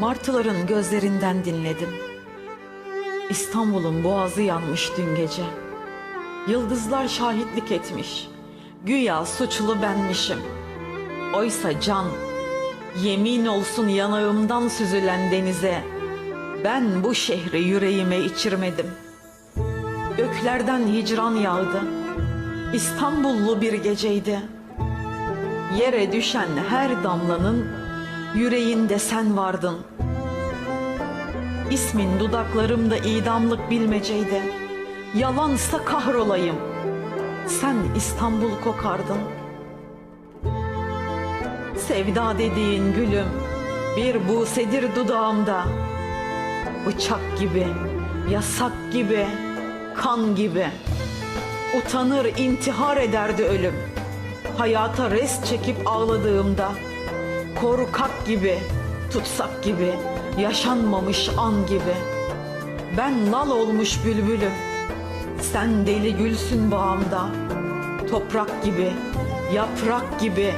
Martıların gözlerinden dinledim. İstanbul'un boğazı yanmış dün gece. Yıldızlar şahitlik etmiş. Güya suçlu benmişim. Oysa can, yemin olsun yanağımdan süzülen denize, ben bu şehri yüreğime içirmedim. Göklerden hicran yağdı. İstanbullu bir geceydi. Yere düşen her damlanın yüreğinde sen vardın. İsmin dudaklarımda idamlık bilmeceydi. Yalansa kahrolayım. Sen İstanbul kokardın. Sevda dediğin gülüm bir busedir dudağımda. Bıçak gibi, yasak gibi, kan gibi. Utanır intihar ederdi ölüm. Hayata res çekip ağladığımda. Korkak gibi, tutsak gibi, yaşanmamış an gibi. Ben lal olmuş bülbülüm. Sen deli gülsün bağımda. Toprak gibi, yaprak gibi,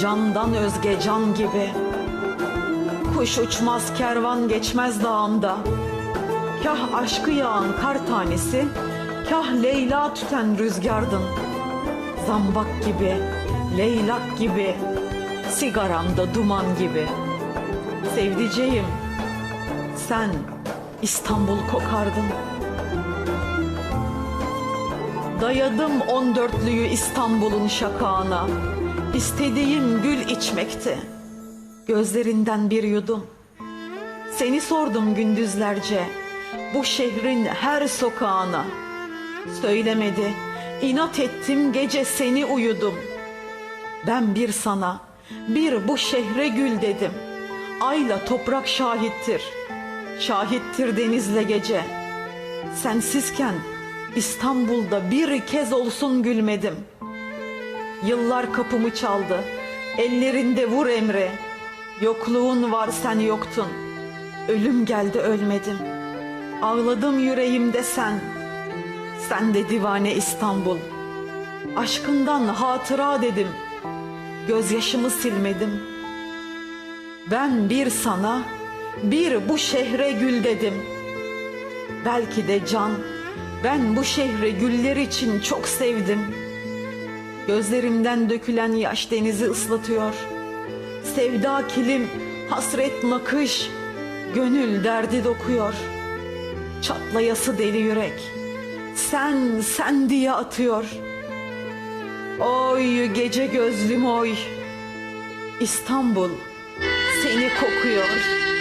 candan özge can gibi. Kuş uçmaz kervan geçmez dağımda. Kah aşkı yağan kar tanesi, kah Leyla tüten rüzgardın. Zambak gibi, leylak gibi, sigaramda duman gibi. Sevdiceğim, sen İstanbul kokardın. Dayadım on dörtlüyü İstanbul'un şakağına. İstediğim gül içmekti. Gözlerinden bir yudum. Seni sordum gündüzlerce bu şehrin her sokağına. Söylemedi, inat ettim gece seni uyudum. Ben bir sana, bir bu şehre gül dedim. Ayla toprak şahittir, şahittir denizle gece. Sensizken İstanbul'da bir kez olsun gülmedim. Yıllar kapımı çaldı, ellerinde vur emre. Yokluğun var sen yoktun, ölüm geldi ölmedim. Ağladım yüreğimde sen, sen de divane İstanbul. Aşkından hatıra dedim, gözyaşımı silmedim. Ben bir sana, bir bu şehre gül dedim. Belki de can, ben bu şehri güller için çok sevdim. Gözlerimden dökülen yaş denizi ıslatıyor. Sevda kilim, hasret nakış, gönül derdi dokuyor. Çatlayası deli yürek, sen sen diye atıyor. Oy gece gözlüm oy, İstanbul seni kokuyor.